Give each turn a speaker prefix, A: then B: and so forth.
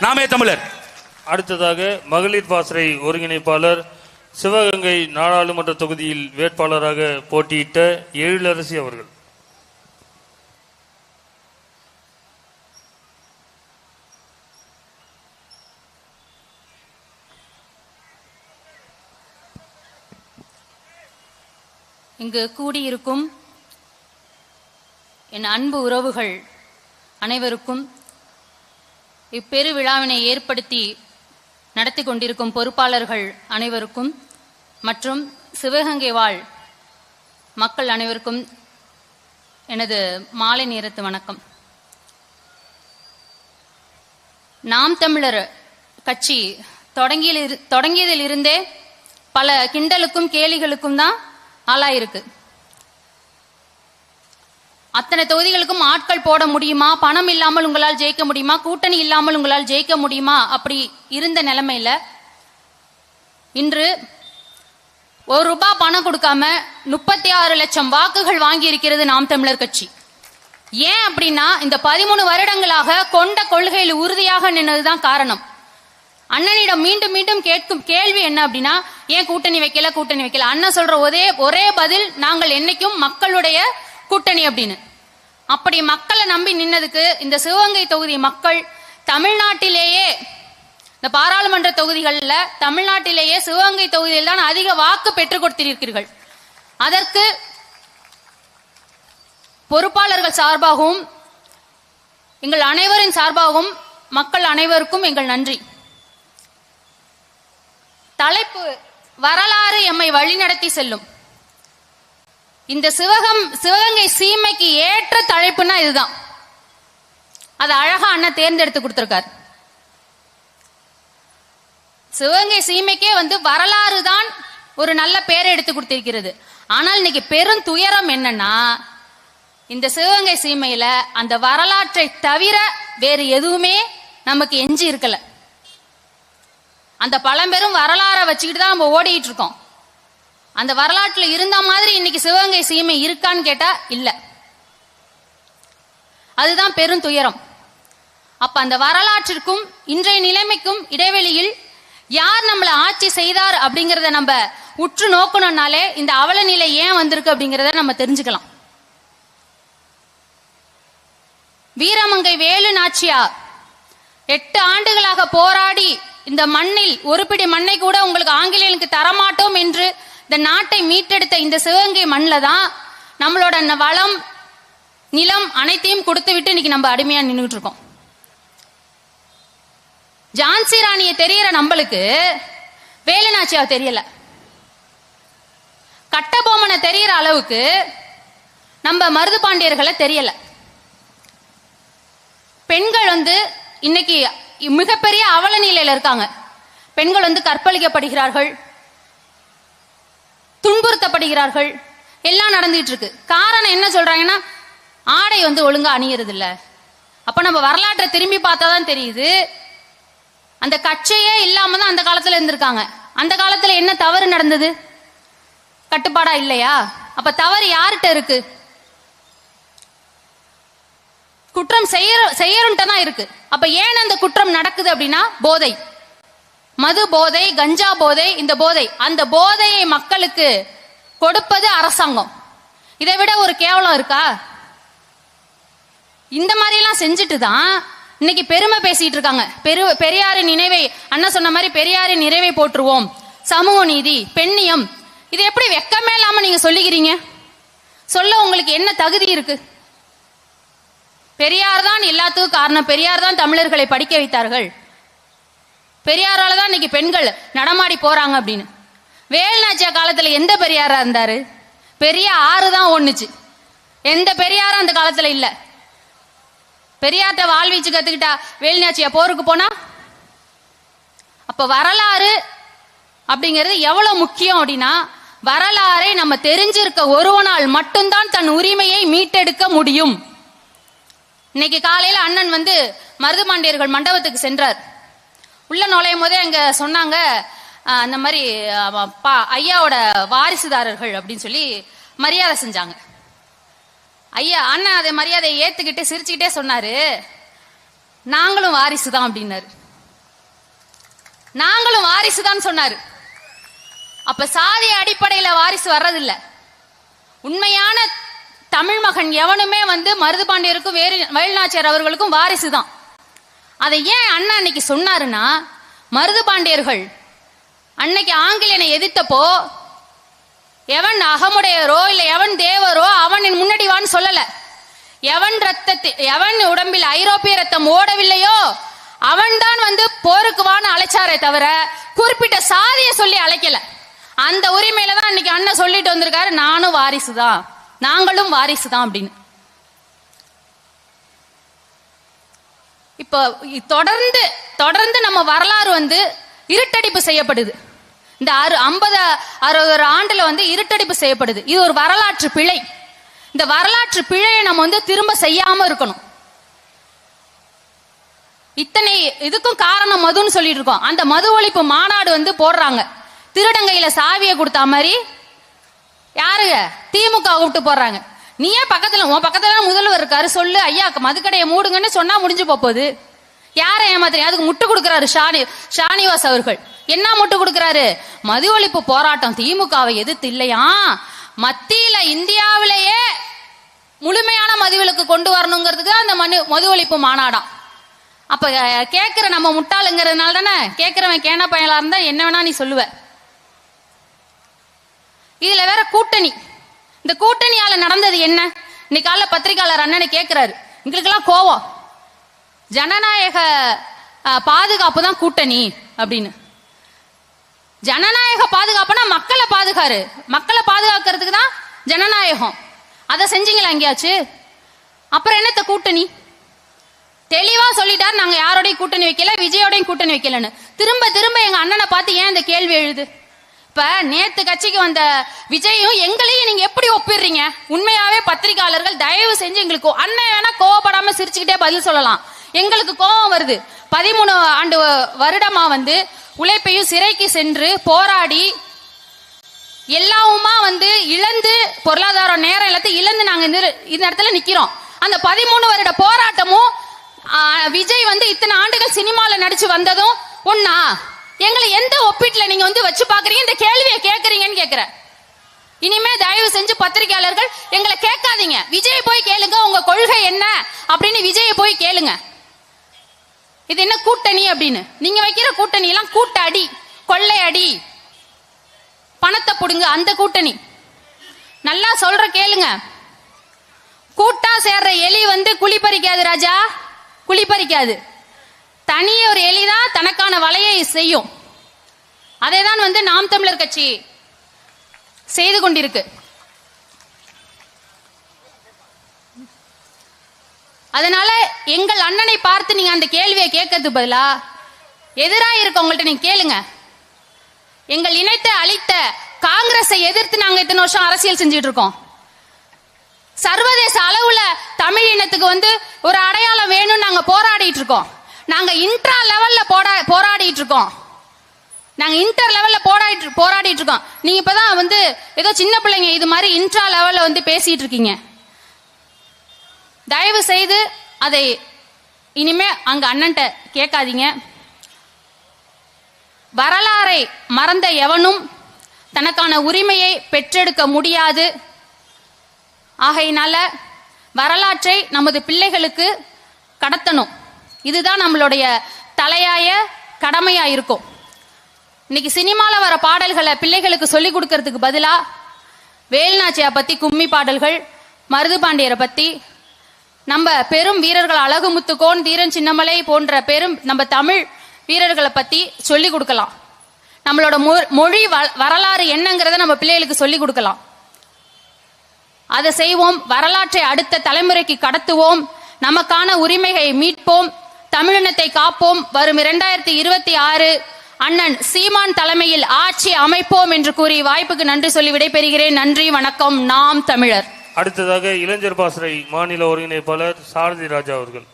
A: நாமே தமிழர்.
B: அடுத்ததாக மகளிர் பாசறை ஒருங்கிணைப்பாளர் சிவகங்கை நாடாளுமன்ற தொகுதியில் வேட்பாளராக போட்டியிட்ட எழிலரசி அவர்கள்.
C: இங்கு கூடியிருக்கும் என் அன்பு உறவுகள் அனைவருக்கும் இப்பெருவிழாவினை ஏற்படுத்தி நடத்தி கொண்டிருக்கும் பொறுப்பாளர்கள் அனைவருக்கும் மற்றும் சிவகங்கை வாழ் மக்கள் அனைவருக்கும் எனது மாலை நேரத்து வணக்கம். நாம் தமிழர் கட்சி தொடங்கியில் தொடங்கியதிலிருந்தே பல கிண்டலுக்கும் கேலிகளுக்கும் தான் ஆளாயிருக்கு. அத்தனை தொகுதிகளுக்கும் ஆட்கள் போட முடியுமா? பணம் இல்லாமல் உங்களால் ஜெயிக்க முடியுமா? கூட்டணி இல்லாமல் உங்களால் ஜெயிக்க முடியுமா? அப்படி இருந்த நிலைமையில இன்று ஒரு ரூபாய் பணம் கொடுக்காம முப்பத்தி ஆறு லட்சம் வாக்குகள் வாங்கி இருக்கிறது நாம் தமிழர் கட்சி. ஏன் அப்படின்னா இந்த பதிமூணு வருடங்களாக கொண்ட கொள்கையில் உறுதியாக நின்னதுதான் காரணம். அண்ணனிடம் மீண்டும் மீண்டும் கேட்கும் கேள்வி என்ன அப்படின்னா ஏன் கூட்டணி வைக்கல கூட்டணி வைக்கல? அண்ணன் சொல்ற ஒரே ஒரே பதில் நாங்கள் என்னைக்கும் மக்களுடைய கூட்டணி அப்படின்னு. அப்படி மக்களை நம்பி நின்னதுக்கு இந்த சிவகங்கை தொகுதி மக்கள் தமிழ்நாட்டிலேயே இந்த பாராளுமன்ற தொகுதிகளில் தமிழ்நாட்டிலேயே சிவகங்கை தொகுதியில் தான் அதிக வாக்கு பெற்றுக் கொடுத்திருக்கிறீர்கள். அதற்கு பொறுப்பாளர்கள் சார்பாகவும் எங்கள் அனைவரின் சார்பாகவும் மக்கள் அனைவருக்கும் எங்கள் நன்றி. தலைப்பு வரலாறு எம்மை வழிநடத்தி செல்லும். இந்த சிவகம் சிவகங்கை சீமைக்கு ஏற்ற தலைப்புனா இதுதான். அது அழகா அண்ணன் தேர்ந்தெடுத்து கொடுத்துருக்காரு. சிவகங்கை சீமைக்கே வந்து வரலாறு தான் ஒரு நல்ல பேரை எடுத்து கொடுத்திருக்கிறது. ஆனால் இன்னைக்கு பெரும் துயரம் என்னன்னா இந்த சிவகங்கை சீமையில அந்த வரலாற்றை தவிர வேறு எதுவுமே நமக்கு எஞ்சி இருக்கல. அந்த பழம்பெரும் வரலாறை வச்சுக்கிட்டு தான் நம்ம ஓடிட்டு இருக்கோம். அந்த வரலாற்றுல இருந்த மாதிரி இன்னைக்கு சிவகங்கை சீமை இருக்கான்னு கேட்டா இல்ல. அதுதான் பெரும் துயரம். அப்ப அந்த வரலாற்றிற்கும் இன்றைய நிலைமைக்கும் இடைவெளியில் யார் நம்மளை ஆட்சி செய்தார் அப்படிங்கறத நம்ம உற்று நோக்கணும்னாலே இந்த அவல நிலை ஏன் வந்திருக்கு அப்படிங்கறத நம்ம தெரிஞ்சுக்கலாம். வீரமங்கை வேலு நாச்சியா எட்டு ஆண்டுகளாக போராடி இந்த மண்ணில் ஒரு பிடி மண்ணை கூட உங்களுக்கு ஆங்கிலேயனுக்கு தரமாட்டோம் என்று இந்த நாட்டை மீட்டெடுத்த இந்த சிவகங்கை மண்ணில் தான் நம்மளோட வளம் நிலம் அனைத்தையும் கொடுத்து விட்டு இன்னைக்கு நம்ம அடிமையா நின்றுட்டு இருக்கோம் ஜான்சி ராணியை தெரியற நம்மளுக்கு வேலுநாச்சியாவை தெரியல. கட்டபொம்மனை தெரியற அளவுக்கு நம்ம மருது பாண்டியர்களை தெரியல. பெண்கள் வந்து இன்னைக்கு மிகப்பெரிய அவல நிலையில இருக்காங்க. பெண்கள் வந்து கற்பழிக்கப்படுகிறார்கள். துன்புறுத்தப்படுகிறார்கள். எல்லாம் நடந்துட்டு இருக்கு காரணம் என்ன சொல்றாங்கன்னா ஆடை வந்து ஒழுங்கா அணியறது இல்ல அப்ப நம்ம வரலாற்றை திரும்பி பார்த்தா தான் தெரியுது. அந்த கட்சையே இல்லாம தான் அந்த காலத்துல இருந்திருக்காங்க. அந்த காலத்துல என்ன தவறு நடந்தது? கட்டுப்பாடா இல்லையா? அப்ப தவறு யார்கிட்ட இருக்கு? குற்றம் செய்யற செய்யறன்ட்ட தான் இருக்கு. அப்ப ஏன் அந்த குற்றம் நடக்குது அப்படின்னா போதை. மது போதை கஞ்சா போதை இந்த போதை. அந்த போதையை மக்களுக்கு கொடுப்பது அரசாங்கம். இதை விட ஒரு கேவலம் இருக்கா? இந்த மாதிரி எல்லாம் செஞ்சுட்டு தான் இன்னைக்கு பெருமை பேசிட்டு இருக்காங்க. பெரு பெரியாரின் நினைவை அண்ணா சொன்ன மாதிரி பெரியாரின் நிறைவை போற்றுவோம். சமூக நீதி பெண்ணியம் இது எப்படி வெக்கமே இல்லாம நீங்க சொல்லிக்கிறீங்க சொல்ல உங்களுக்கு என்ன தகுதி இருக்கு? பெரியார் தான் எல்லாத்துக்கும் காரணம். பெரியார் தான் தமிழர்களை படிக்க வைத்தார்கள். பெரியாரால தான் இன்னைக்கு பெண்கள் நடமாடி போறாங்க அப்படின்னு. வேலுநாச்சியா காலத்துல எந்த பெரியாரா இருந்தாரு? பெரிய ஆறு தான் ஒண்ணுச்சு எந்த பெரியாரும் அந்த காலத்துல இல்ல. பெரியார்ட்ட வாழ்வீச்சு கத்துக்கிட்டா வேலுநாச்சியா போருக்கு போனா? அப்ப வரலாறு அப்படிங்கிறது எவ்வளவு முக்கியம் அப்படின்னா வரலாறை நம்ம தெரிஞ்சிருக்க ஒருவனால் மட்டும்தான் தன் உரிமையை மீட்டெடுக்க முடியும். இன்னைக்கு காலையில அண்ணன் வந்து மருதுபாண்டியர்கள் மண்டபத்துக்கு சென்றார். உள்ள நுழையும் போதே அங்க சொன்னாங்க அந்த மாதிரி பா- ஐயாவோட வாரிசுதாரர்கள் அப்படின்னு சொல்லி மரியாதை செஞ்சாங்க. ஐயா அண்ணன் அதை மரியாதையை ஏத்துக்கிட்டு சிரிச்சுக்கிட்டே சொன்னாரு நாங்களும் வாரிசு தான் அப்படின்னாரு. நாங்களும் வாரிசு தான் சொன்னாரு. அப்ப சாதி அடிப்படையில வாரிசு வர்றதில்ல. உண்மையான தமிழ் மகன் எவனுமே வந்து மருதுபாண்டியருக்கும் வேறு வேலுநாச்சியார் அவர்களுக்கும் வாரிசு தான் அதை ஏன் அண்ணா அன்னைக்கு சொன்னாருன்னா மருதுபாண்டியர்கள் அன்னைக்கு ஆங்கிலேயனை எதிர்த்தப்போ எவன் அகமுடையரோ இல்ல எவன் தேவரோ அவன் என் முன்னாடி வான்னு சொல்லல. எவன் ரத்தத்தை எவன் உடம்பில் ஐரோப்பிய ரத்தம் ஓடவில்லையோ அவன்தான் வந்து போருக்குவான்னு அழைச்சாரே தவிர குறிப்பிட்ட சாதியை சொல்லி அழைக்கல. அந்த உரிமையில தான் அன்னைக்கு அண்ணன் சொல்லிட்டு வந்திருக்காரு நானும் வாரிசு தான் நாங்களும் வாரிசு தான் அப்படின்னு. இப்போ தொடர்ந்து தொடர்ந்து நம்ம வரலாறு வந்து இருட்டடிப்பு செய்யப்படுது. இந்த அறு ஐம்பது அறுபது ஆண்டுல வந்து இருட்டடிப்பு செய்யப்படுது. இது ஒரு வரலாற்று பிழை. இந்த வரலாற்று பிழையை நம்ம வந்து திரும்ப செய்யாம இருக்கணும். இத்தனை இதுக்கும் காரணம் மதுன்னு சொல்லிட்டு இருக்கோம். அந்த மது ஒழிப்பு மாநாடு வந்து போடுறாங்க. திருடங்கையில சாவியை கொடுத்தா மாதிரி யாருங்க? திமுக விட்டு போடுறாங்க. நீ ஏன் பக்கத்துல உன் பக்கத்துல முதல்வர் இருக்காரு சொல்லு ஐயா மதுக்கடையை மூடுங்கன்னு சொன்னா முடிஞ்சு போகுது யாரை ஏமாத்துறீங்க? அதுக்கு முட்டு கொடுக்குறாரு ஷானி ஷானிவாஸ் அவர்கள். என்ன முட்டு கொடுக்குறாரு? மது ஒழிப்பு போராட்டம் திமுகவை எதிர்த்து இல்லையா? மத்தியில இந்தியாவிலேயே முழுமையான மதுவிலக்கு கொண்டு வரணுங்கிறதுக்கு அந்த மனு மது ஒழிப்பு மாநாடா. அப்ப அஹ், கேக்குற நம்ம முட்டாளுங்கிறதுனால தானே கேக்குறவன் கேன பயலா இருந்தா என்ன வேணா நீ சொல்லுவ. இதுல வேற கூட்டணி. இந்த கூட்டணியால நடந்தது என்ன? இன்னைக்கு காலைல பத்திரிகையாளர் அண்ணனை கேட்கிறாரு எங்களுக்கெல்லாம் கோவம். ஜனநாயக பாதுகாப்பு தான் கூட்டணி அப்படின்னு. ஜனநாயக பாதுகாப்புனா மக்களை பாதுகாரு. மக்களை பாதுகாக்கிறதுக்கு தான் ஜனநாயகம். அதை செஞ்சீங்களா எங்கேயாச்சு? அப்புறம் என்னத்த கூட்டணி? தெளிவா சொல்லிட்டாரு. நாங்க யாரோடையும் கூட்டணி வைக்கல. விஜயோடையும் கூட்டணி வைக்கலன்னு. திரும்ப திரும்ப எங்க அண்ணனை பார்த்து ஏன் இந்த கேள்வி எழுது? இப்ப நேத்து கட்சிக்கு வந்த விஜயும் எங்களையும் நீங்க எப்படி ஒப்பிடுறீங்க? உண்மையாவே பத்திரிகையாளர்கள் தயவு செஞ்சு எங்களுக்கு அண்ணன் வேணா கோவப்படாம சிரிச்சுக்கிட்டே பதில் சொல்லலாம். எங்களுக்கு கோவம் வருது. பதிமூணு ஆண்டு வருடமா வந்து உழைப்பையும் சிறைக்கு சென்று போராடி எல்லாவுமா வந்து இழந்து பொருளாதார நேரம் எல்லாத்தையும் இழந்து நாங்க இந்த இந்த இடத்துல நிக்கிறோம். அந்த பதிமூணு வருட போராட்டமும் விஜய் வந்து இத்தனை ஆண்டுகள் சினிமால நடிச்சு வந்ததும் ஒன்னா எங்களை எந்த ஒப்பீட்டுல நீங்க வந்து வச்சு பாக்குறீங்க? இந்த கேள்வியை கேக்குறீங்கன்னு கேக்குறேன். இனிமே தயவு செஞ்சு பத்திரிகையாளர்கள் எங்களை கேட்காதீங்க. விஜய் போய் கேளுங்க உங்க கொள்கை என்ன அப்படின்னு விஜய போய் கேளுங்க. இது என்ன கூட்டணி அப்படின்னு? நீங்க வைக்கிற கூட்டணி எல்லாம் கூட்ட அடி கொள்ளை அடி பணத்தை புடுங்க அந்த கூட்டணி. நல்லா சொல்ற கேளுங்க. கூட்டா சேர்ற எலி வந்து குழி பறிக்காது ராஜா. குழி பறிக்காது. தனியே ஒரு எலிதான் தனக்கான வலையை செய்யும். அதை தான் வந்து நாம் தமிழர் கட்சி செய்து கொண்டிருக்கு. அதனால எங்கள் அண்ணனை பார்த்து நீங்க அந்த கேள்வியை கேட்கறது பதிலா எதிரா இருக்கவங்கள்ட்ட நீங்க கேளுங்க. எங்கள் இனத்தை அழித்த காங்கிரஸை எதிர்த்து நாங்க இத்தனை வருஷம் அரசியல் செஞ்சுட்டு இருக்கோம். சர்வதேச அளவுல தமிழ் இனத்துக்கு வந்து ஒரு அடையாளம் வேணும்னு நாங்க போராடிட்டு இருக்கோம். நாங்க இன்ட்ரா லெவல்ல போட போராடிட்டு இருக்கோம். நாங்க இன்டர் லெவல்ல போராடிட்டு போராடிட்டு இருக்கோம். நீங்க இப்பதான் வந்து ஏதோ சின்ன பிள்ளைங்க இது மாதிரி இன்ட்ரா லெவல்ல வந்து பேசிட்டு இருக்கீங்க. தயவு செய்து அதை இனிமே அங்க அண்ணன்ட்ட கேட்காதீங்க. வரலாறை மறந்த எவனும் தனக்கான உரிமையை பெற்றெடுக்க முடியாது. ஆகையினால வரலாற்றை நமது பிள்ளைகளுக்கு கடத்தணும். இதுதான் நம்மளுடைய தலையாய கடமையா இருக்கும். இன்னைக்கு சினிமால வர பாடல்களை பிள்ளைகளுக்கு சொல்லி கொடுக்கறதுக்கு பதிலா வேல்நாச்சியா பத்தி கும்மி பாடல்கள் மருது பாண்டியரை பத்தி நம்ம பெரும் வீரர்கள் அழகுமுத்துக்கோன் தீரன் சின்னமலை போன்ற பெரும் நம்ம தமிழ் வீரர்களை பத்தி சொல்லி கொடுக்கலாம். நம்மளோட மொ- மொழி வ- வரலாறு என்னங்கிறத நம்ம பிள்ளைகளுக்கு சொல்லி கொடுக்கலாம். அதை செய்வோம் வரலாற்றை அடுத்த தலைமுறைக்கு கடத்துவோம் நமக்கான உரிமையை மீட்போம் தமிழினத்தை காப்போம். வரும் இரண்டாயிரத்தி இருபத்தி ஆறு அண்ணன் சீமான் தலைமையில் ஆட்சி அமைப்போம் என்று கூறி வாய்ப்புக்கு நன்றி சொல்லி விடைபெறுகிறேன். நன்றி வணக்கம். நாம் தமிழர்.
B: அடுத்ததாக இளைஞர் பாசறை மாநில ஒருங்கிணைப்பாளர் சாரதி ராஜா அவர்கள்.